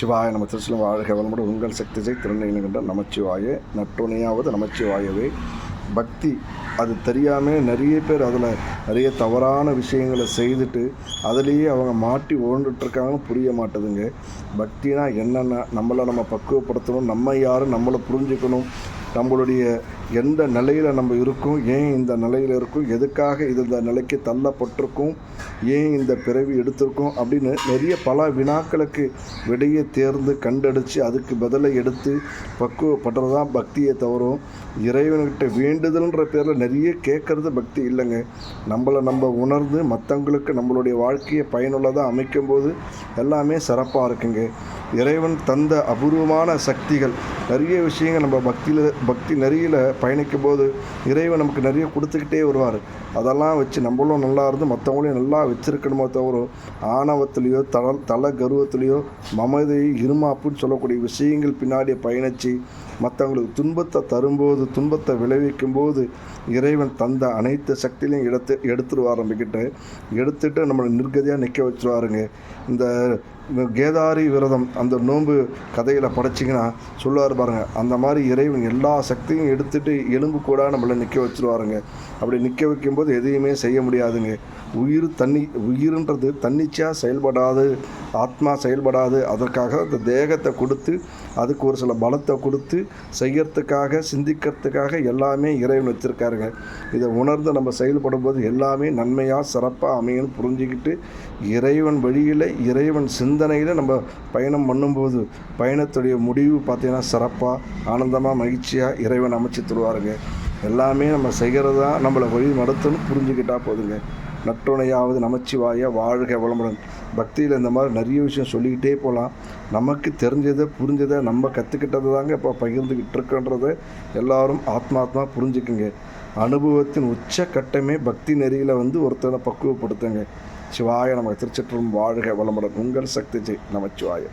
சிவாய நம்ம திருச்சிலும் வாழ்க வளமுட உங்கள் சக்தி செய் திருநெல்வேலிகின்ற நமச்சிவாய நட்டுணையாவது நமச்சிவாயவே. பக்தி அது தெரியாமல் நிறைய பேர் அதில் நிறைய தவறான விஷயங்களை செய்துட்டு அதுலேயே அவங்க மாட்டி ஓண்டுட்ருக்காங்கன்னு புரிய மாட்டேதுங்க. பக்தினா என்னென்ன நம்மளை நம்ம பக்குவப்படுத்தணும். நம்ம யாரும் நம்மளை புரிஞ்சுக்கணும். நம்மளுடைய எந்த நிலையில் நம்ம இருக்கோம்? ஏன் இந்த நிலையில் இருக்கும்? எதுக்காக இது இந்த நிலைக்கு தள்ளப்பட்டிருக்கோம்? ஏன் இந்த பிறவி எடுத்திருக்கோம்? அப்படின்னு நிறைய பல வினாக்களுக்கு விடையை தேர்ந்து கண்டடித்து அதுக்கு பதிலை எடுத்து பக்குவப்படுறது தான் பக்தியை தவறும் இறைவன்கிட்ட வேண்டுதல்ன்ற பேரில் நிறைய கேட்குறது பக்தி இல்லைங்க. நம்மளை நம்ம உணர்ந்து மற்றவங்களுக்கு நம்மளுடைய வாழ்க்கையை பயனுள்ளதாக அமைக்கும்போது எல்லாமே சிறப்பாக இருக்குங்க. இறைவன் தந்த அபூர்வமான சக்திகள் நிறைய விஷயங்கள் நம்ம பக்தியில் பக்தி நெறியில் பயணிக்கும் போது இறைவன் நமக்கு நிறைய கொடுத்துக்கிட்டே வருவார். அதெல்லாம் வச்சு நம்மளும் நல்லா இருந்து மற்றவங்களையும் நல்லா வச்சிருக்கணுமோ தவிர ஆணவத்துலேயோ தல தல கர்வத்துலேயோ மமதை இருமாப்புன்னு சொல்லக்கூடிய விஷயங்கள் பின்னாடி பயணித்து மற்றவங்களுக்கு துன்பத்தை தரும்போது துன்பத்தை விளைவிக்கும் போது இறைவன் தந்த அனைத்து சக்தியிலையும் எடுத்து எடுத்துருவார் நம்மக்கிட்ட எடுத்துகிட்டு நம்மளை நிர்கதியாக நிற்க வச்சுருவாருங்க. இந்த கேதாரி விரதம் அந்த நோன்பு கதையில் படைச்சிங்கன்னா சொல்லுவார் பாருங்க அந்த மாதிரி இறைவன் எல்லா சக்தியும் எடுத்துட்டு எலும்பு கூட நம்மளை நிற்க வச்சுருவாருங்க. அப்படி நிற்க வைக்கும்போது எதையுமே செய்ய முடியாதுங்க. உயிர் தண்ணி உயிர்ன்றது தன்னிச்சையாக செயல்படாது ஆத்மா செயல்படாது. அதற்காக அந்த தேகத்தை கொடுத்து அதுக்கு ஒரு சில பலத்தை கொடுத்து செய்யறதுக்காக சிந்திக்கிறதுக்காக எல்லாமே இறைவன் வச்சுருக்காருங்க. இதை உணர்ந்து நம்ம செயல்படும் போது எல்லாமே நன்மையாக சிறப்பாக அமையன்னு புரிஞ்சுக்கிட்டு இறைவன் வழியில் இறைவன் சிந்தனையில் நம்ம பயணம் பண்ணும்போது பயணத்துடைய முடிவு பார்த்திங்கன்னா சிறப்பாக ஆனந்தமாக மகிழ்ச்சியாக இறைவன் அமைச்சு தருவாருங்க. எல்லாமே நம்ம செய்கிறது தான் நம்மளை வழி நடத்தணும் புரிஞ்சுக்கிட்டா போதுங்க. நட்டுணையாவது நமச்சிவாய வாழ்க வளமுடன். பக்தியில் இந்த மாதிரி நிறைய விஷயம் சொல்லிக்கிட்டே போகலாம். நமக்கு தெரிஞ்சதை புரிஞ்சதை நம்ம கற்றுக்கிட்டது தாங்க இப்போ பகிர்ந்துக்கிட்டு இருக்கன்றதை எல்லாரும் ஆத்மாத்மா புரிஞ்சுக்குங்க. அனுபவத்தின் உச்ச கட்டமே பக்தி நெறியில் வந்து ஒருத்தனை பக்குவப்படுத்துங்க. நமச்சிவாய நமக்கு திருச்சிற்றும் வாழ்க வளமுடன். உங்கள் சக்தி ஜெய் நமச்சிவாய.